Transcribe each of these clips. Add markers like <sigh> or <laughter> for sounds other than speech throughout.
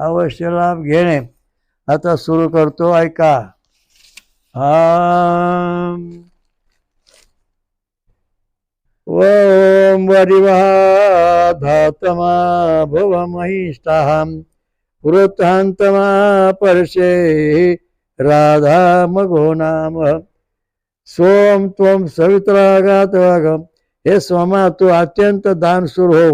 अवश्य लाभ घेणे. आता सुरू करतो ऐका. हा ओम वरिवाधातमा भुव महिष्ठा वृत्तांतमा परशे राधा मगो नाम सोम त्वम सवित्रागात वागम हे सोमा तू अत्यंत दानशूर हो.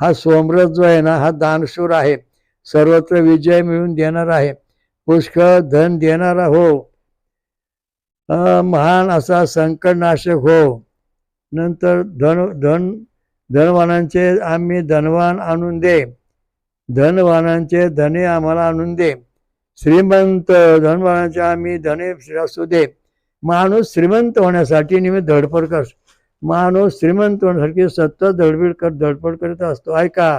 हा सोमरस जो आहे ना हा दानशूर आहे. सर्वत्र विजय मिळून देणार आहे. पुष्कळ धन देणारा हो महान असा संकटनाशक हो. नंतर धन धन धनवानांचे आम्ही धनवान आणून दे. धनवानांचे धने आम्हाला आणून दे. श्रीमंत धनवानाचे आम्ही धने असू दे. माणूस श्रीमंत होण्यासाठी नेहमी धडपड कर. माणूस श्रीमंत होण्यासाठी सतत धडपड कर धडपड करीत असतो. ऐका.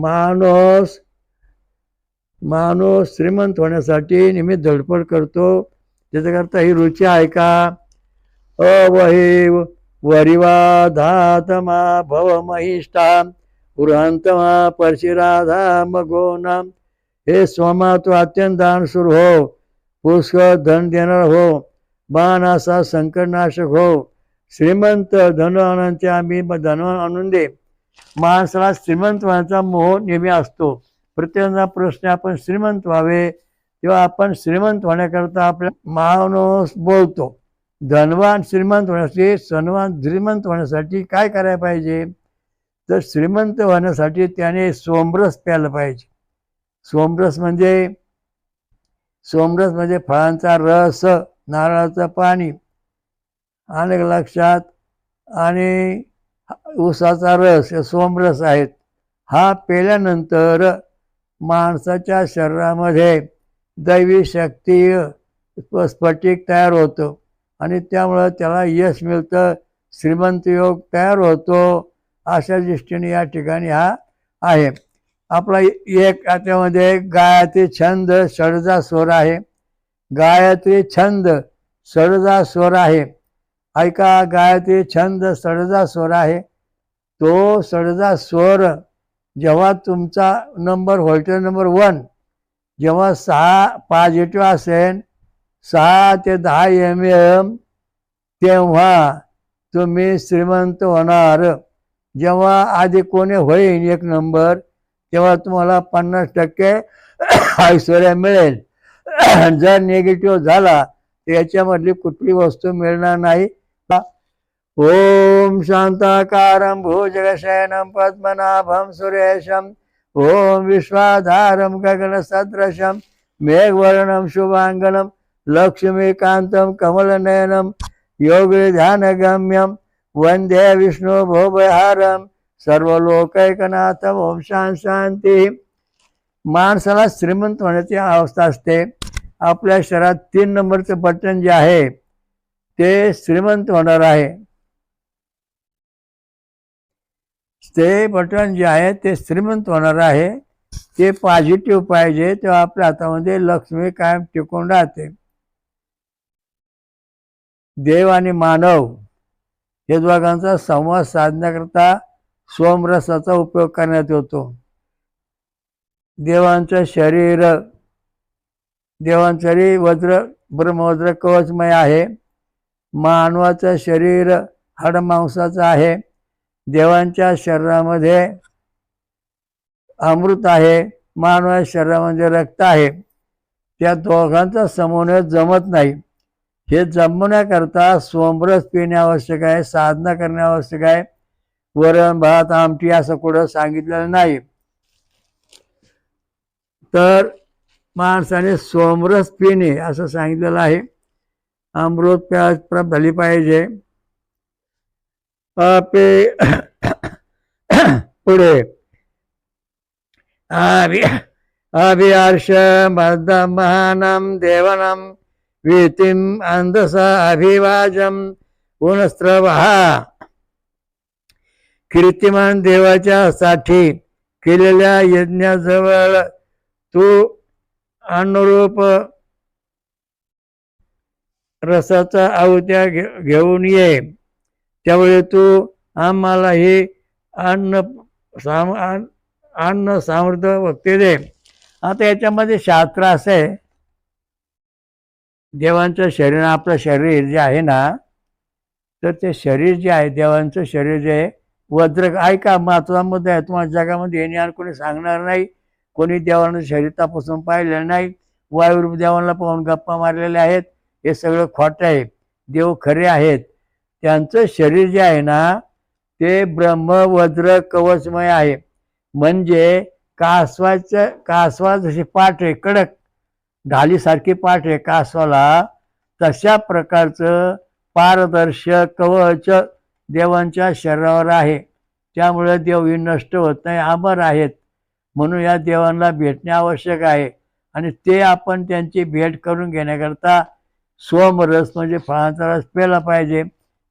माणूस माणूस श्रीमंत होण्यासाठी नेहमी धडपड करतो. त्याच्याकरता ही रुची आहे का? अवहे भव महिष्ठा पुरांतमा परशिराधा मगोना. हे सोमा तू अत्यंत दानशूर हो पुष्कळ धन देणार हो बाण असा संकटनाशक हो. श्रीमंत धन धनवानांचे आम्ही धन आणून दे. माणसाला श्रीमंत व्हायचा मोह नेहमी असतो. प्रत्येकाचा प्रश्न आपण श्रीमंत व्हावे किंवा आपण श्रीमंत होण्याकरता आपल्या माणूस बोलतो. धनवान श्रीमंत होण्यासाठी सन्मान श्रीमंत होण्यासाठी काय करायला पाहिजे? तर श्रीमंत होण्यासाठी त्याने सोमरस प्यायला पाहिजे. सोमरस म्हणजे सोमरस म्हणजे फळांचा रस नारळाचं पाणी. आणि लक्षात आणि ऊसाचा रस सोमरस आहेत. हा पेल्यानंतर माणसाच्या शरीरामध्ये दैवी शक्ती स्फटिक तयार होतो. आणि त्यामुळं त्याला यश मिळतं श्रीमंत योग तयार होतो अशा दृष्टीने या ठिकाणी हा आहे. आपला एक त्यामध्ये गायत्री छंद षडजा स्वर आहे. गायत्री छंद षडजा स्वर आहे. ऐका गायत्री छंद षडजा स्वर आहे. तो षडजा स्वर जेव्हा तुमचा नंबर व्होल्टेज नंबर वन जेव्हा सहा पॉझिटिव्ह असेल सहा ते दहा एम एम तेव्हा तुम्ही श्रीमंत होणार. जेव्हा आधी कोणी होईल एक नंबर तेव्हा तुम्हाला पन्नास टक्के ऐश्वर्य मिळेल. जर निगेटिव्ह झाला तर याच्यामधली कुठली वस्तू मिळणार नाही. ओम शांताकारं भुजगशयनं पद्मनाभं सुरेशं। ॐ विश्वाधारं गगनसदृशं। मेघवर्णं शुभाङ्गनं। लक्ष्मीकान्तं कमलनयनं। योगिध्यानगम्यं। वन्दे विष्णुभोभहारं सर्वलोकैकनाथं ओम शां शांती। माणसाला श्रीमंत होण्याची अवस्था असते. आपल्या शरीरात तीन नंबरचं बटन जे आहे ते श्रीमंत होणार आहे. ते बटन जे आहे ते श्रीमंत होणार आहे. ते पॉझिटिव्ह पाहिजे तेव्हा आपल्या हातामध्ये लक्ष्मी कायम टिकून राहते. देव आणि मानव हे दोघांचा संवाद साधण्याकरता सोमरसाचा उपयोग करण्यात येतो. देवांचं शरीर देवांचं शरीर वज्र ब्रह्मवज्र कवचमय आहे. मानवाचं शरीर हाडमांसाचं आहे. देवांच्या शरीरामध्ये अमृत आहे मानवाच्या शरीरामध्ये रक्त आहे. त्या दोघांचा समन्वय जमत नाही. हे जमवण्याकरता सोमरस पिणे आवश्यक आहे साधना करणे आवश्यक आहे. वरण भात आमटी असं कुठं सांगितलेलं नाही. तर माणसाने सोमरस पिणे असं सांगितलेलं आहे. अमृत प्या प्राप्त झाली पाहिजे. पे पुढे. अभि अभिहर्ष महानं देवनं वीतिम् अंधसा अभिवाजम पुनस्त्रवः कीर्तिमान देवाच्या साठी केलेल्या यज्ञाजवळ तू अनुरूप रसाचा आहुत्या घे घेऊन ये. त्यावेळी तू आम्हाला हे अन्न साम अन्न- सामर्थ्य वक्ते दे. आता याच्यामध्ये शास्त्र असं आहे. देवांचं शरीर आपलं शरीर जे आहे ना तर ते शरीर जे आहे देवांचं शरीर जे आहे वज्र ऐका महत्त्वाचा मुद्दा आहे. तुम्हाला जगामध्ये येणे आणि कोणी सांगणार नाही. कोणी देवांचं शरीर तपासून पाहिलेलं नाही. वायुरूप देवांना पाहून गप्पा मारलेल्या आहेत. हे सगळं खोटं आहे. देव खरे आहेत. त्यांचं शरीर जे आहे ना ते ब्रह्मवज्र कवचमय आहे. म्हणजे कासवाचं कासवा जशी पाठ आहे कडक ढालीसारखी पाठ आहे कासवाला तशा प्रकारचं पारदर्शक कवच देवांच्या शरीरावर आहे. त्यामुळे देवही नष्ट होत नाही अमर आहेत. म्हणून या देवांना भेटणे आवश्यक आहे. आणि ते आपण त्यांची भेट करून घेण्याकरता सोमरस म्हणजे फळांचा रस प्यायला पाहिजे.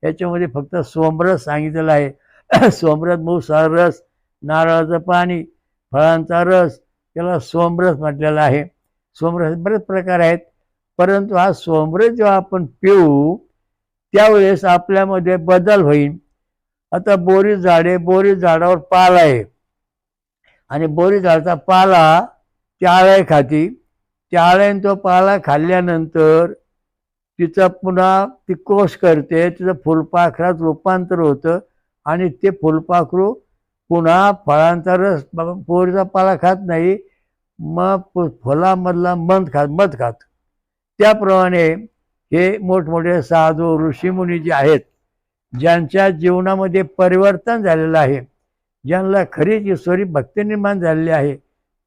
याच्यामध्ये फक्त सोमरस सांगितलेला आहे. <clears throat> सोमरस मूसार रस नारळाचं पाणी फळांचा रस त्याला सोमरस म्हटलेला आहे. सोमरस बरेच प्रकार आहेत. परंतु हा सोमरस जेव्हा आपण पिऊ त्यावेळेस आपल्यामध्ये बदल होईल. आता बोरी झाडे बोरी झाडावर पाला आहे. आणि बोरी झाडाचा पाला त्याळे खाती त्याळ्याने तो पाला खाल्ल्यानंतर तिचा पुन्हा ती कोश करते तिचं फुलपाखरात रूपांतर होतं आणि ते फुलपाखरू पुन्हा फळांचा रस पोरीचा पाला खात नाही मग फु- फुलामधला मध खात मध खात. त्याप्रमाणे हे मोठमोठे साधू ऋषीमुनी जे आहेत ज्यांच्या जीवनामध्ये परिवर्तन झालेलं आहे ज्यांना खरीच ईश्वरी भक्ती निर्माण झालेली आहे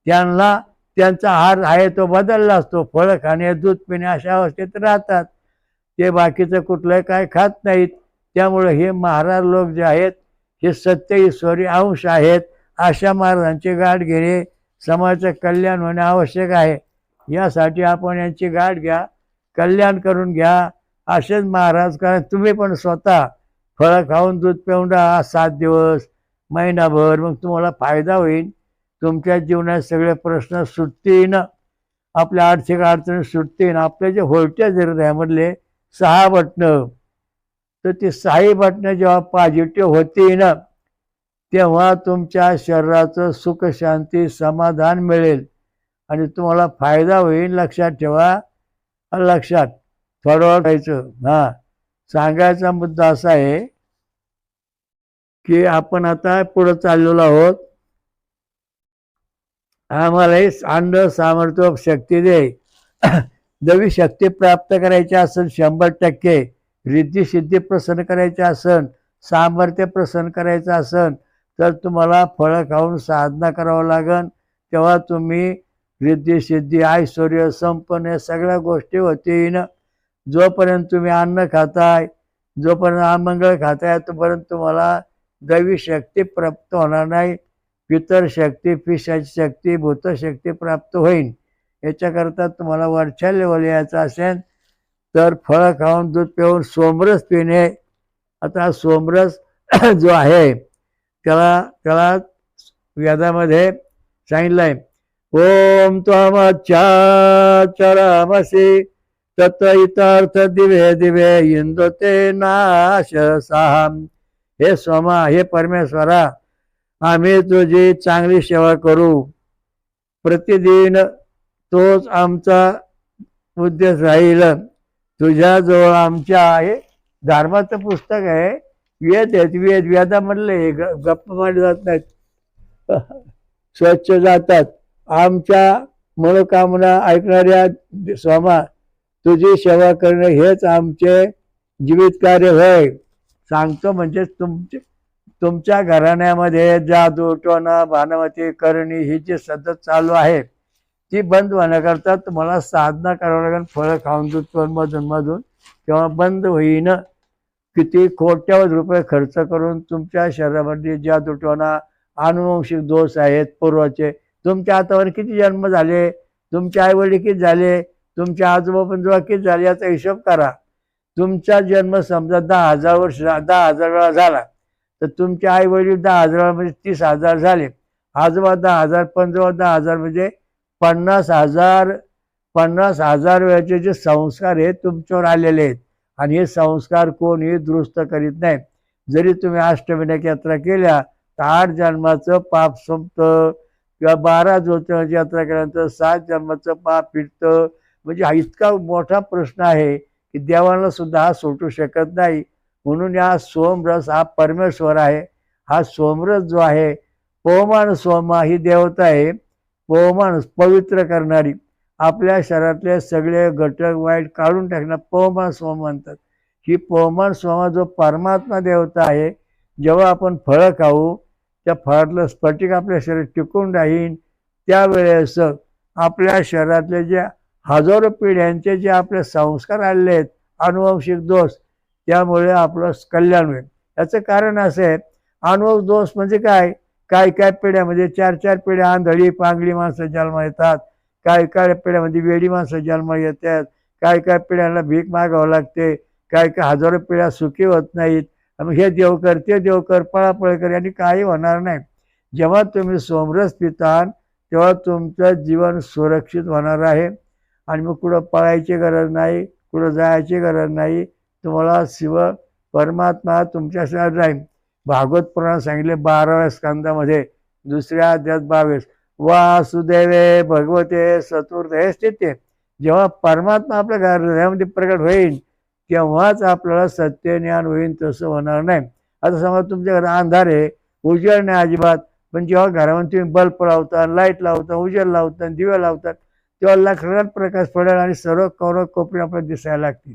त्यांना त्यांचा आहार आहे तो बदलला असतो. फळं खाणे दूध पिणे अशा अवस्थेत राहतात. ते बाकीचं कुठलं काय खात नाहीत. त्यामुळे हे महाराज लोक जे आहेत हे सत्य ईश्वरी अंश आहेत अशा महाराजांची गाठ घेणे समाजाचं कल्याण होणे आवश्यक आहे. यासाठी आपण यांची गाठ घ्या कल्याण करून घ्या. असेच महाराज कारण तुम्ही पण स्वतः फळं खाऊन दूध पिऊन राहा सात दिवस महिनाभर मग तुम्हाला फायदा होईल. तुमच्या जीवनात सगळे प्रश्न सुटतील आपल्या आर्थिक अडचणी सुटतील. आपले जे व्होल्टेज हृदयामधले सहा बटणं. तर ती सहाही बटणं जेव्हा पॉझिटिव्ह ना तेव्हा तुमच्या शरीराचं सुख शांती समाधान मिळेल. आणि तुम्हाला फायदा होईल लक्षात ठेवा. लक्षात थोडं वाटायचं हां. सांगायचा मुद्दा असा आहे की आपण आता पुढं चाललेलो आहोत. आम्हालाही अन्न सामर्थ्य शक्ती दे. नवी शक्ती प्राप्त करायची असेल शंभर टक्के रिद्धी सिद्धी प्रसन्न करायची असेल सामर्थ्य प्रसन्न करायचं असेल तर तुम्हाला फळं खाऊन साधना करावं लागेल तेव्हा तुम्ही रिद्धी सिद्धी संपन्न या सगळ्या गोष्टी होतील जोपर्यंत तुम्ही अन्न खाताय जोपर्यंत आमंगळ खाताय तोपर्यंत तुम्हाला दैवी शक्ती प्राप्त होणार नाही. पितर शक्ती पिशाची शक्ती भूतशक्ती प्राप्त होईल याच्याकरता तुम्हाला वरच्या लेवल यायचं असेल तर फळं खाऊन दूध पिऊन सोमरस पिणे. आता सोमरस <clears throat> जो आहे त्याला त्याला वेदामध्ये सांगितलं आहे ओम त्वमच्चाचरामसि तत इतार्थ दिवे दिवे इंदो ते नाश साहम हे सोमा हे परमेश्वरा आम्ही तुझी चांगली सेवा करू. प्रतिदिन तोच आमचा उद्देश राहील. तुझ्याजवळ आमच्या आहे. धर्माचं पुस्तक आहे. वेद आहेत. वेद वेदामधले हे ग- गप्पा मारले जात नाहीत. स्वच्छ जातात. आमच्या मनोकामना ऐकणाऱ्या स्वामा तुझी सेवा करणे हेच आमचे जीवित कार्य होय. सांगतो म्हणजे तुमचे तुमच्या घराण्यामध्ये जादू टोना भानवती करणी ही जी सतत चालू आहे. ती बंद होण्याकरता तुम्हाला साधना करावं लागेल फळं खाऊन दूध मधून मधून. किंवा बंद होईन. किती कोट्यावध रुपये खर्च करून तुमच्या शरीरामध्ये ज्या टोना अनुवंशिक दोष आहेत पूर्वाचे तुमच्या हातावर किती जन्म झाले तुमचे आईवडील किती झाले तुमच्या आजोबा पंजोबा किती झाले याचा हिशोब करा. तुमचा जन्म समजा दहा हजार वर्ष दहा हजार वेळा झाला तर तुमचे आई वडील दहा हजार वेळा म्हणजे तीस हजार झाले. आजोबा दहा हजार पंजोबा दहा हजार म्हणजे पन्नास हजार पन्नास हजार वेळाचे जे संस्कार आहेत तुमच्यावर आलेले आहेत. आणि हे संस्कार कोणीही दुरुस्त करीत नाही. जरी तुम्ही अष्टविनायक यात्रा केल्या तर आठ जन्माचं पाप संपतं. किंवा बारा ज्योतिषाची यात्रा केल्यानंतर सात जन्माचं पाप फिटतं म्हणजे हा इतका मोठा प्रश्न आहे की देवाला सुद्धा हा सुटू शकत नाही. म्हणून या सोमरस हा परमेश्वर आहे. हा सोमरस जो आहे पोमान सोमा ही देवता आहे. पवमान पवित्र करणारी. आपल्या शरीरातले सगळे घटक वाईट काढून टाकणार पवमान सोम म्हणतात. ही पवमान सोमा जो परमात्मा देवता आहे जेव्हा आपण फळं खाऊ त्या फळातलं स्फटिक आपल्या शरीरात टिकून राहीन. त्यावेळेस आपल्या शरीरातले जे हजारो पिढ्यांचे जे आपले संस्कार आलेले आहेत अनुवंशिक दोष त्यामुळे आपलं कल्याण होईल. याचं कारण असं आहे अनुवंश दोष म्हणजे काय? काय काय पिढ्यामध्ये म्हणजे चार चार पिढ्या आंधळी पांगळी माणसं जन्म येतात. काय काय पिढ्यामध्ये म्हणजे वेडी माणसं जन्म येतात. काय काय पिढ्यांना भीक मागावं लागते. काय काय हजारो पिढ्या सुखी होत नाहीत. मग हे देवकर ते देवकर पळापळ कर यांनी काही होणार नाही. जेव्हा तुम्ही सोमरस पितान तेव्हा तुमचं जीवन सुरक्षित होणार आहे. आणि मग कुठं पळायची गरज नाही कुठं जायची गरज नाही. तुम्हाला शिव परमात्मा तुमच्या राहील. भागवत पुराण सांगितले बाराव्या स्कंदामध्ये दुसऱ्या अध्यात बावीस वासुदेवे भगवते चतुर्थ हे स्थिती जेव्हा परमात्मा आपल्या हृदयामध्ये प्रकट होईल तेव्हाच आपल्याला सत्य ज्ञान होईल तसं होणार नाही. आता समजा तुमच्या घरात अंधार आहे उजेड नाही अजिबात पण जेव्हा घरामध्ये तुम्ही बल्ब लावता लाइट लावता उजेड लावता दिवे लावतात तेव्हा लाखलात प्रकाश पडेल आणि सर्व कौरव कोपरे आपल्याला दिसायला लागतील.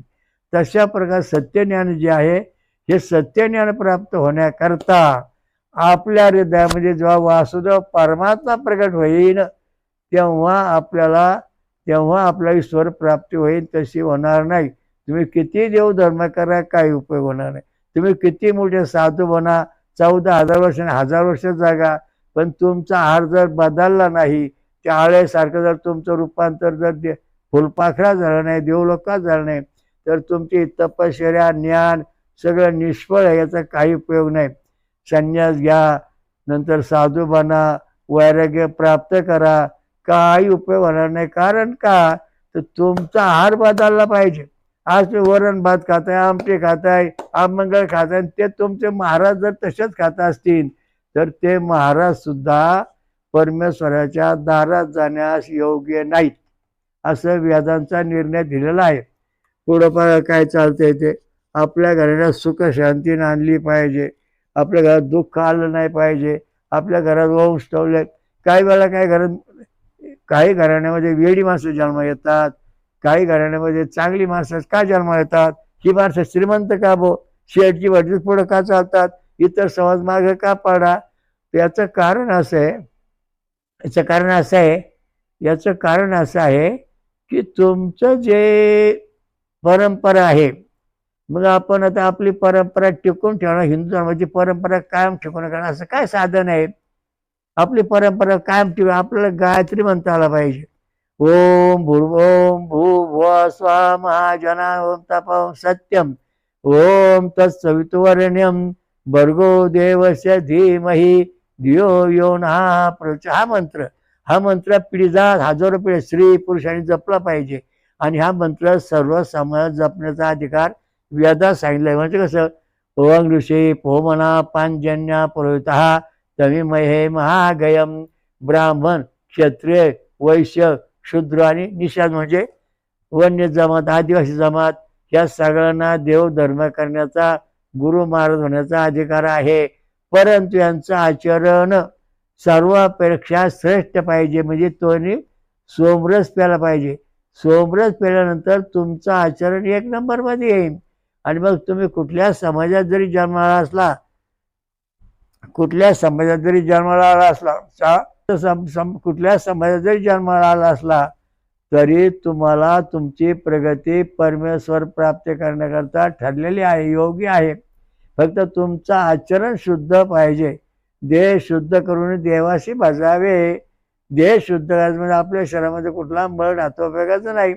तशा प्रकारे सत्यज्ञान जे आहे हे सत्यज्ञान प्राप्त होण्याकरता आपल्या हृदयामध्ये जेव्हा वासुदेव परमात्मा प्रकट होईल तेव्हा आपल्याला तेव्हा आपला ईश्वर प्राप्ती होईल तशी होणार नाही. तुम्ही किती देव धर्म करा काही उपयोग होणार नाही. तुम्ही किती मोठे साधू बना चौदा हजार वर्ष हजार वर्ष जागा पण तुमचा आहार जर बदलला नाही त्या आळ्यासारखं जर तुमचं रूपांतर जर दे फुलपाखरा झालं नाही देवलोका झाला नाही तर तुमची तपश्चर्या ज्ञान सगळं निष्फळ आहे याचा काही उपयोग नाही. संन्यास घ्या नंतर साधू बना वैराग्य प्राप्त करा. काही उपयोग होणार नाही. कारण का? तर तुमचा आहार बदलला पाहिजे. आज तुम्ही वरण भात खाताय आमटे खाताय आमंगळ खाताय ते तुमचे महाराज जर तसेच खात असतील तर ते महाराज सुद्धा परमेश्वराच्या दारात जाण्यास योग्य नाहीत. असं व्याजांचा निर्णय दिलेला आहे. पुढं काय चालतंय ते. आपल्या घराला सुख शांती आणली पाहिजे. आपल्या घरात दुःख आलं नाही पाहिजे. आपल्या घरात वंश ठेवले काही वेळेला काही घरात काही घराण्यामध्ये वेडी माणसं जन्म येतात. काही घराण्यामध्ये चांगली माणसं का जन्म येतात? ही माणसं श्रीमंत का बो शेठची वडील पुढं का चालतात? इतर समाज मागे का पाडा? याचं कारण असं आहे याचं कारण असं आहे याचं कारण असं आहे की तुमचं जे परंपरा आहे मग आपण आता आपली परंपरा टिकून ठेवणं हिंदू धर्माची परंपरा कायम टिकून कारण असं काय साधन आहे आपली परंपरा कायम ठेव आपल्याला गायत्री म्हणता आला पाहिजे. ओम भूर् ओम भू भुव स्वा महाजना ओम तप सत्यम ओम तत्सवितुवर्ण्यम भर्गो देवस्य धीमही धियो यो हा प्रच हा मंत्र हा मंत्र पिढीजा हजारो पिढी स्त्री पुरुषांनी जपला पाहिजे. आणि हा मंत्र सर्व समाजात जपण्याचा अधिकार वेदात सांगितलंय. म्हणजे कसं पवंग ऋषी पोमना पांजन्या पुरोहित तमिमहे महागयम ब्राह्मण क्षत्रिय वैश्य शूद्र आणि निषाद. म्हणजे वन्य जमात आदिवासी जमात या सगळ्यांना देव धर्म करण्याचा गुरु महाराज होण्याचा अधिकार आहे. परंतु यांचं आचरण सर्वापेक्षा श्रेष्ठ पाहिजे. म्हणजे तोनी सोमरस प्यायला पाहिजे. सोमरस प्यायल्यानंतर तुमचं आचरण एक नंबरमध्ये येईल. आणि मग तुम्ही कुठल्या समाजात जरी जन्माला असला कुठल्या समाजात जरी जन्माला आला असला कुठल्या समाजात जरी जन्माला आला असला तरी तुम्हाला तुमची प्रगती परमेश्वर प्राप्त करण्याकरता ठरलेली आहे योग्य आहे. फक्त तुमचं आचरण शुद्ध पाहिजे. देह शुद्ध करून देवाशी भजावे. देह शुद्ध करायचं म्हणजे आपल्या शरीरामध्ये कुठला मळ राहतो उपयोगाचा नाही.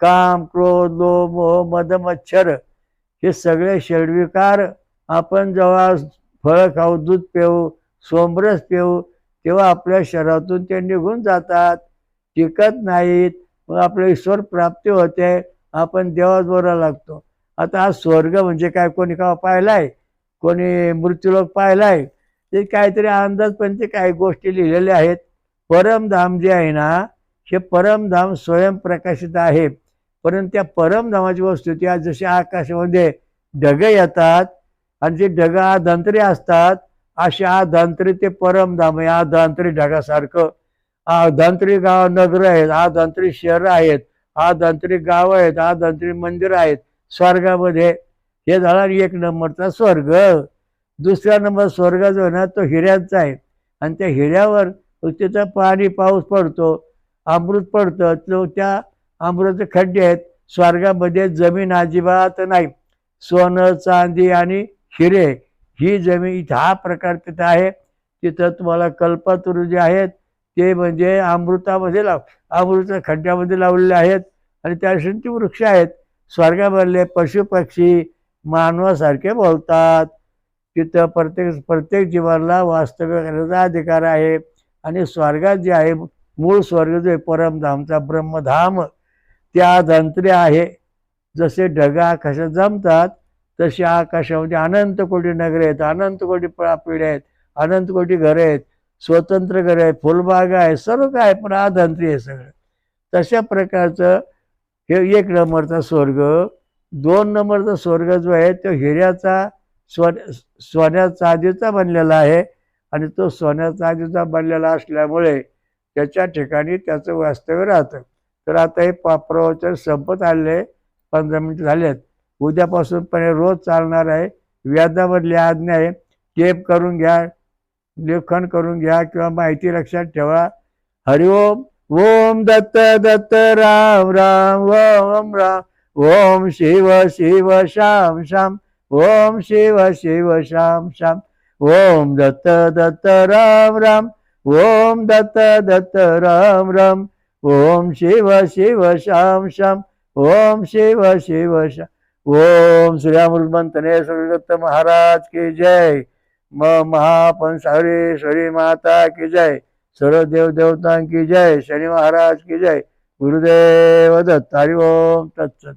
काम क्रोध लोभ मोह मद मच्छर हे सगळे षडविकार आपण जेव्हा फळं खाऊ दूध पिऊ सोमरस पिऊ तेव्हा आपल्या शरीरातून ते निघून जातात. टिकत नाहीत. मग आपल्या ईश्वर प्राप्ती होते. आपण देवाजवळ लागतो. आता हा स्वर्ग म्हणजे काय? कोणी का पाहिलाय? कोणी मृत्यूलोक पाहिलाय? ते काहीतरी अंदाज पण ते काही गोष्टी लिहिलेल्या आहेत. परमधाम जे आहे ना हे परमधाम स्वयंप्रकाशित आहे. परंतु त्या परमधामाची वस्तू त्या जशा आकाशामध्ये ढग येतात आणि जे ढग आधांतरे असतात अशा आधांतरे ते परमधाम आहे. आदंतरी ढगासारखं. आधांतरी गाव नगर आहेत. आधांतरी शहरं आहेत. आधांतरी गाव आहेत. आधांतरी मंदिर आहेत. स्वर्गामध्ये हे झाला एक नंबरचा स्वर्ग. दुसरा नंबर स्वर्ग जो ना तो हिऱ्यांचा आहे. आणि त्या हिऱ्यावर तिथं पाणी पाऊस पडतो अमृत पडतं. तो त्या अमृत खड्डे आहेत. स्वर्गामध्ये जमीन अजिबात नाही. सोनं चांदी आणि हिरे ही जमीन इथं हा प्रकार तिथं आहे. तिथं तुम्हाला कल्पतरू जे आहेत ते म्हणजे अमृतामध्ये लाव अमृत खड्ड्यामध्ये लावलेले आहेत आणि त्या ती वृक्ष आहेत. स्वर्गामधले पशुपक्षी मानवासारखे बोलतात. तिथं प्रत्येक प्रत्येक जीवाला वास्तव्य करण्याचा अधिकार आहे. आणि स्वर्गात जे आहे मूळ स्वर्ग जो आहे परमधामचा ब्रह्मधाम. त्या धंत्री आहे. जसे ढग आकाशात जमतात तसे आकाशामध्ये अनंत कोटी नगरे आहेत. अनंत कोटी पिढ्या आहेत. अनंत कोटी घरं आहेत. स्वतंत्र घरं आहेत. फुलबागा आहे. सर्व काय पण आधंत्री आहे सगळं. तशा प्रकारचं हे एक नंबरचा स्वर्ग दोन नंबरचा स्वर्ग जो आहे तो हिऱ्याचा स्व सोन्या चांदीचा बनलेला आहे. आणि तो सोन्या चांदीचा बनलेला असल्यामुळे त्याच्या ठिकाणी त्याचं वास्तव्य राहतं. तर आता हे पा प्रवचन संपत आले पंधरा मिनिटं झालेत. उद्यापासून पण रोज चालणार आहे. व्याजामधली आज्ञा आहे. टेप करून घ्या लेखन करून घ्या किंवा माहिती लक्षात ठेवा. हरिओम ओम दत्त दत्त राम राम ओम राम. ओम शिव शिव श्याम श्याम ओम शिव शिव श्याम श्याम ओम दत्त दत्त राम राम. ओम दत्त दत्त राम राम. ओम शिव शिव श्याम श्याम ओम शिव शिव श्याम ओम श्रीरामृतमंतने श्रीदत्त महाराज की जय म महापंस श्री माता की जय सर्व देव देवता की जय शनी महाराज की जय गुरुदेव दत्त हरिओम तत्सत।